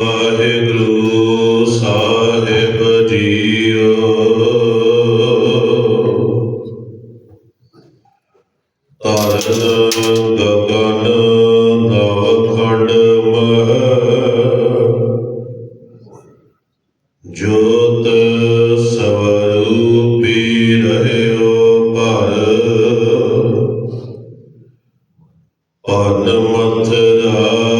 ਵਾਹਿਗੁਰੂ ਸਾਹਿਬ ਜੀਓ। ਤਰਨ ਗਗਨ ਨਵਖੰਡ ਮਹ। ਜੋਤ ਸਵਰੂਪੀ ਰਹਿਓ ਪਰ। ਪਨ ਮਥਰਾ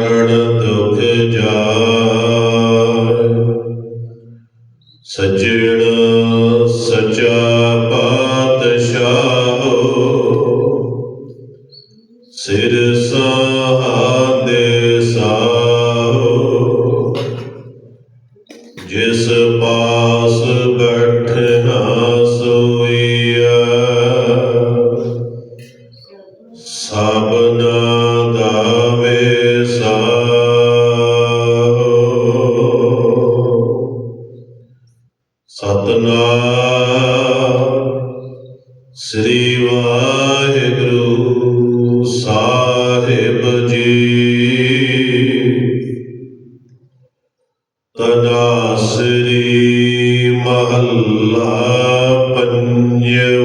ਸਿਰ ਸਾਹਾਦੇ ਸਾਹੋ। ਜਿਸ ਪਾਸ ਬੈਠਣਾ ਸੋਈਆ ਸਭਨਾ ਦਾ ਵੇਸਾਹੋ ਸਤਨਾਮ ਸ੍ਰੀ ਵਾਹਿਗੁਰੂ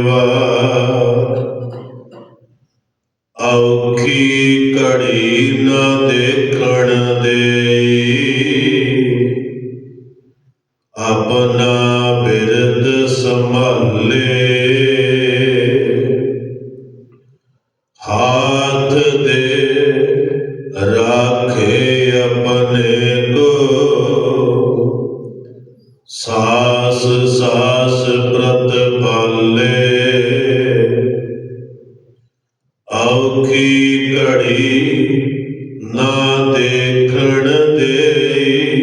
ਪੰਜਵਾ ਔਖੀ ਘੜੀ ਨਾ ਦੇਖਣ ਦੇ ਆਪਣਾ ਬਿਰਦ ਸੰਭਾਲੇ। ਹਾਥ ਦੇ ਰਾਖੇ ਆਪਣੇ ਕੋ। ਸਾਸ ਸਾਸ ਪ੍ਰਤ ਪਾਲੇ ਔਖੀ ਘੜੀ ਨਾ ਦੇਖਣ ਦੇਈ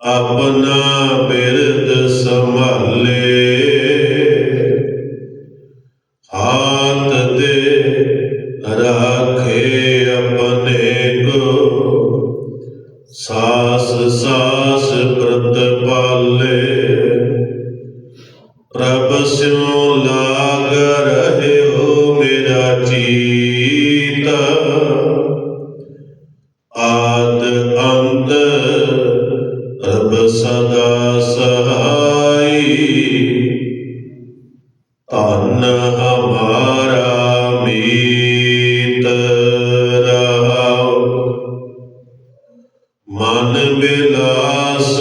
ਆਪਣਾ ਬਿਰਦ ਸੰਭਾਲੇ। ਹਾਥ ਦੇ ਰਾਖੇ ਆਪਣੇ ਕੋ। ਸਾਸ ਸਾਸ ਪ੍ਰਭ ਸਦਾ ਸਹਾਈ। ਧਨ ਹਮਾਰਾ ਮੀਤ ਰਹਾਉ। ਮਨ ਬਿਲਾਸ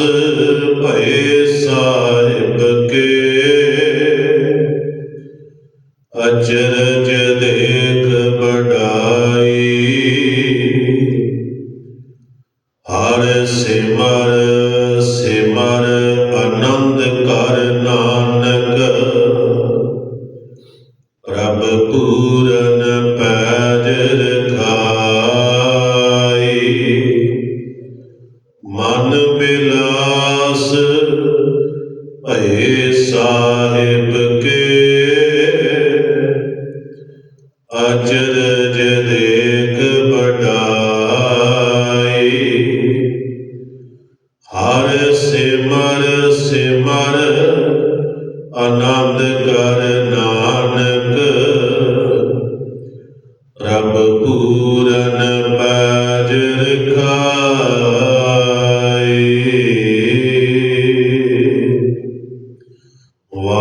ਭਏ ਸਾਹਿਬ ਕੇ। ਅਚਰਜ ਦੇਖ ਬੜਾਈ ਹਰ ਸਿਮਰ ਮਨ ਬਿਲਾਸ ਭਏ ਸਾਹਿਬ ਕੇ। ਅਚਰਜ ਦੇਖ ਬੜਾਈ ਹਰ ਸਿਮਰ ਸਿਮਰ